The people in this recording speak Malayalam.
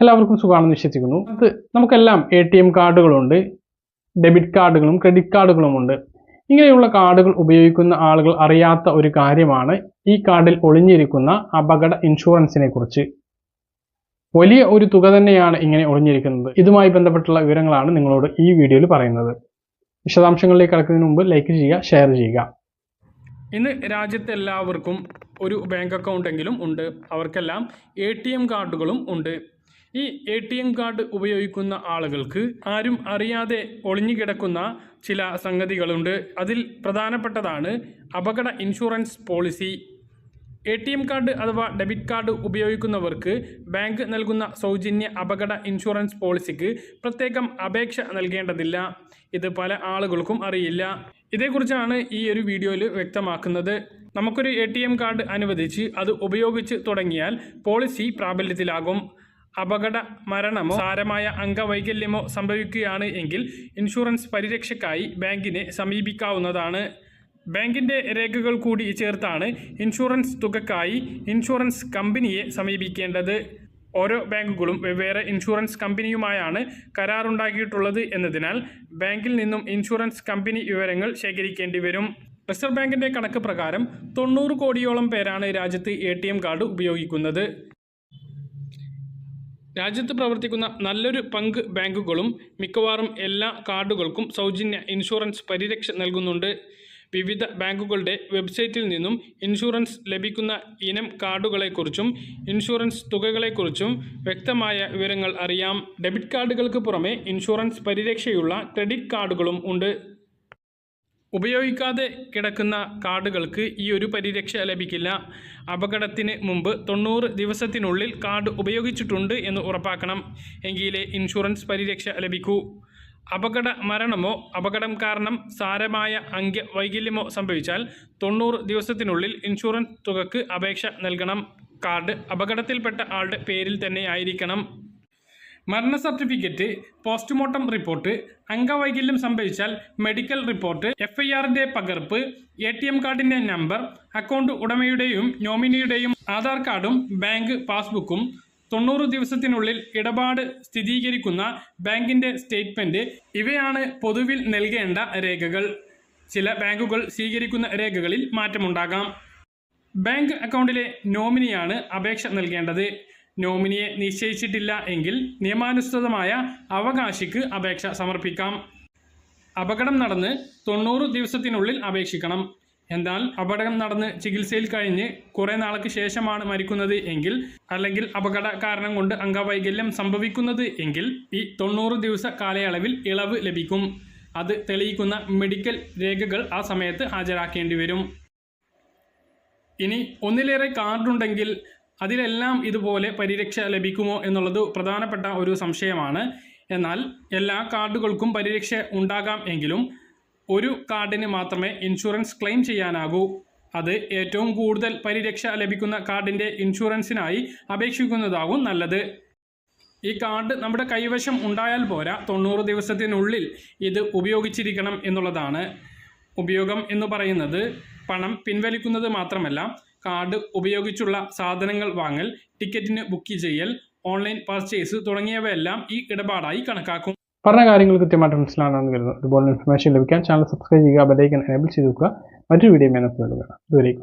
എല്ലാവർക്കും സുഖമാണെന്ന് വിശ്വസിക്കുന്നു. അത് നമുക്കെല്ലാം എ ടി എം കാർഡുകളുണ്ട്. ഡെബിറ്റ് കാർഡുകളും ക്രെഡിറ്റ് കാർഡുകളുമുണ്ട്. ഇങ്ങനെയുള്ള കാർഡുകൾ ഉപയോഗിക്കുന്ന ആളുകൾ അറിയാത്ത ഒരു കാര്യമാണ് ഈ കാർഡിൽ ഒളിഞ്ഞിരിക്കുന്ന അപകട ഇൻഷുറൻസിനെ കുറിച്ച് വലിയ ഒരു തുക തന്നെയാണ് ഇങ്ങനെ ഒളിഞ്ഞിരിക്കുന്നത്. ഇതുമായി ബന്ധപ്പെട്ടുള്ള വിവരങ്ങളാണ് നിങ്ങളോട് ഈ വീഡിയോയിൽ പറയുന്നത്. വിശദാംശങ്ങളിലേക്ക് കടക്കുന്നതിന് മുമ്പ് ലൈക്ക് ചെയ്യുക ഷെയർ ചെയ്യുക. ഇന്ന് രാജ്യത്തെ എല്ലാവർക്കും ഒരു ബാങ്ക് അക്കൗണ്ടെങ്കിലും ഉണ്ട്. അവർക്കെല്ലാം എ കാർഡുകളും ഉണ്ട്. ഈ എ ടി എം കാർഡ് ഉപയോഗിക്കുന്ന ആളുകൾക്ക് ആരും അറിയാതെ ഒളിഞ്ഞുകിടക്കുന്ന ചില സംഗതികളുണ്ട്. അതിൽ പ്രധാനപ്പെട്ടതാണ് അപകട insurance policy. A T M card അഥവാ ഡെബിറ്റ് കാർഡ് ഉപയോഗിക്കുന്നവർക്ക് ബാങ്ക് നൽകുന്ന സൗജന്യ അപകട ഇൻഷുറൻസ് പോളിസിക്ക് പ്രത്യേകം അപേക്ഷ നൽകേണ്ടതില്ല. ഇത് പല ആളുകൾക്കും അറിയില്ല. ഇതേക്കുറിച്ചാണ് ഈ ഒരു വീഡിയോയിൽ വ്യക്തമാക്കുന്നത്. നമുക്കൊരു എ കാർഡ് അനുവദിച്ച് അത് ഉപയോഗിച്ച് തുടങ്ങിയാൽ പോളിസി പ്രാബല്യത്തിലാകും. അപകട മരണമോ സാരമായ അംഗവൈകല്യമോ സംഭവിക്കുകയാണ് എങ്കിൽ ഇൻഷുറൻസ് പരിരക്ഷയ്ക്കായി ബാങ്കിനെ സമീപിക്കാവുന്നതാണ്. ബാങ്കിന്റെ രേഖകൾ കൂടി ചേർത്താണ് ഇൻഷുറൻസ് തുകക്കായി ഇൻഷുറൻസ് കമ്പനിയെ സമീപിക്കേണ്ടത്. ഓരോ ബാങ്കുകളും വെവ്വേറെ ഇൻഷുറൻസ് കമ്പനിയുമായാണ് കരാറുണ്ടാക്കിയിട്ടുള്ളത് എന്നതിനാൽ ബാങ്കിൽ നിന്നും ഇൻഷുറൻസ് കമ്പനി വിവരങ്ങൾ ശേഖരിക്കേണ്ടി വരും. റിസർവ് ബാങ്കിന്റെ കണക്ക് പ്രകാരം തൊണ്ണൂറ് കോടിയോളം പേരാണ് രാജ്യത്ത് എ കാർഡ് ഉപയോഗിക്കുന്നത്. രാജ്യത്ത് പ്രവർത്തിക്കുന്ന നല്ലൊരു പങ്ക് ബാങ്കുകളും മിക്കവാറും എല്ലാ കാർഡുകൾക്കും സൗജന്യ ഇൻഷുറൻസ് പരിരക്ഷ നൽകുന്നുണ്ട്. വിവിധ ബാങ്കുകളുടെ വെബ്സൈറ്റിൽ നിന്നും ഇൻഷുറൻസ് ലഭിക്കുന്ന ഇനം കാർഡുകളെക്കുറിച്ചും ഇൻഷുറൻസ് തുകകളെക്കുറിച്ചും വ്യക്തമായ വിവരങ്ങൾ അറിയാം. ഡെബിറ്റ് കാർഡുകൾക്ക് പുറമെ ഇൻഷുറൻസ് പരിരക്ഷയുള്ള ക്രെഡിറ്റ് കാർഡുകളും ഉണ്ട്. ഉപയോഗിക്കാതെ കിടക്കുന്ന കാർഡുകൾക്ക് ഈ ഒരു പരിരക്ഷ ലഭിക്കില്ല. അപകടത്തിന് മുമ്പ് തൊണ്ണൂറ് ദിവസത്തിനുള്ളിൽ കാർഡ് ഉപയോഗിച്ചിട്ടുണ്ട് എന്ന് ഉറപ്പാക്കണം. എങ്കിലേ ഇൻഷുറൻസ് പരിരക്ഷ ലഭിക്കൂ. അപകട മരണമോ അപകടം കാരണം സാരമായ അംഗവൈകല്യമോ സംഭവിച്ചാൽ തൊണ്ണൂറ് ദിവസത്തിനുള്ളിൽ ഇൻഷുറൻസ് തുകക്ക് അപേക്ഷ നൽകണം. കാർഡ് അപകടത്തിൽപ്പെട്ട ആളുടെ പേരിൽ തന്നെ ആയിരിക്കണം. മരണ സർട്ടിഫിക്കറ്റ് പോസ്റ്റ്മോർട്ടം റിപ്പോർട്ട് അംഗവൈകല്യം സംഭവിച്ചാൽ മെഡിക്കൽ റിപ്പോർട്ട് എഫ് ഐ പകർപ്പ് എ ടി എം കാർഡിന്റെ നമ്പർ അക്കൗണ്ട് ഉടമയുടെയും നോമിനിയുടെയും ആധാർ കാർഡും ബാങ്ക് പാസ്ബുക്കും തൊണ്ണൂറ് ദിവസത്തിനുള്ളിൽ ഇടപാട് സ്ഥിരീകരിക്കുന്ന ബാങ്കിന്റെ സ്റ്റേറ്റ്മെന്റ് ഇവയാണ് പൊതുവിൽ നൽകേണ്ട രേഖകൾ. ചില ബാങ്കുകൾ സ്വീകരിക്കുന്ന രേഖകളിൽ മാറ്റമുണ്ടാകാം. ബാങ്ക് അക്കൗണ്ടിലെ നോമിനിയാണ് അപേക്ഷ നൽകേണ്ടത്. നോമിനിയെ നിശ്ചയിച്ചിട്ടില്ല എങ്കിൽ നിയമാനുസൃതമായ അവകാശിക്ക് അപേക്ഷ സമർപ്പിക്കാം. അപകടം നടന്ന് തൊണ്ണൂറ് ദിവസത്തിനുള്ളിൽ അപേക്ഷിക്കണം. എന്നാൽ അപകടം നടന്ന് ചികിത്സയിൽ കഴിഞ്ഞ് കുറേ നാൾക്ക് ശേഷമാണ് മരിക്കുന്നത് എങ്കിൽ അല്ലെങ്കിൽ അപകട കാരണം കൊണ്ട് അംഗവൈകല്യം സംഭവിക്കുന്നത് എങ്കിൽ ഈ തൊണ്ണൂറ് ദിവസ കാലയളവിൽ ഇളവ് ലഭിക്കും. അത് തെളിയിക്കുന്ന മെഡിക്കൽ രേഖകൾ ആ സമയത്ത് ഹാജരാക്കേണ്ടി വരും. ഇനി ഒന്നിലേറെ കാർഡുണ്ടെങ്കിൽ അതിലെല്ലാം ഇതുപോലെ പരിരക്ഷ ലഭിക്കുമോ എന്നുള്ളത് പ്രധാനപ്പെട്ട ഒരു സംശയമാണ്. എന്നാൽ എല്ലാ കാർഡുകൾക്കും പരിരക്ഷ ഉണ്ടാകാം എങ്കിലും ഒരു കാർഡിന് മാത്രമേ ഇൻഷുറൻസ് ക്ലെയിം ചെയ്യാനാകൂ. അത് ഏറ്റവും കൂടുതൽ പരിരക്ഷ ലഭിക്കുന്ന കാർഡിന്റെ ഇൻഷുറൻസിനായി അപേക്ഷിക്കുന്നതാകും നല്ലത്. ഈ കാർഡ് നമ്മുടെ കൈവശം ഉണ്ടായാൽ പോരാ തൊണ്ണൂറ് ദിവസത്തിനുള്ളിൽ ഇത് ഉപയോഗിച്ചിരിക്കണം എന്നുള്ളതാണ്. ഉപയോഗം എന്ന് പറയുന്നത് പണം പിൻവലിക്കുന്നത് മാത്രമല്ല കാർഡ് ഉപയോഗിച്ചുള്ള സാധനങ്ങൾ വാങ്ങൽ ടിക്കറ്റിന് ബുക്ക് ചെയ്യൽ ഓൺലൈൻ പർച്ചേസ് തുടങ്ങിയവയെല്ലാം ഈ ഇടപാടായി കണക്കാക്കും. പറഞ്ഞ കാര്യങ്ങൾ കൃത്യമായിട്ട് മനസ്സിലാണെന്ന് കരുതുന്നു. ഇതുപോലെ ഇൻഫർമേഷൻ ലഭിക്കാൻ ചാനൽ സബ്സ്ക്രൈബ് ചെയ്യുക ബെലൈക്കൻ എനേബിൾ ചെയ്ത് വെക്കുക. മറ്റൊരു വീഡിയോ മേനസ് വേണ്ടുക ഇതുവരെയും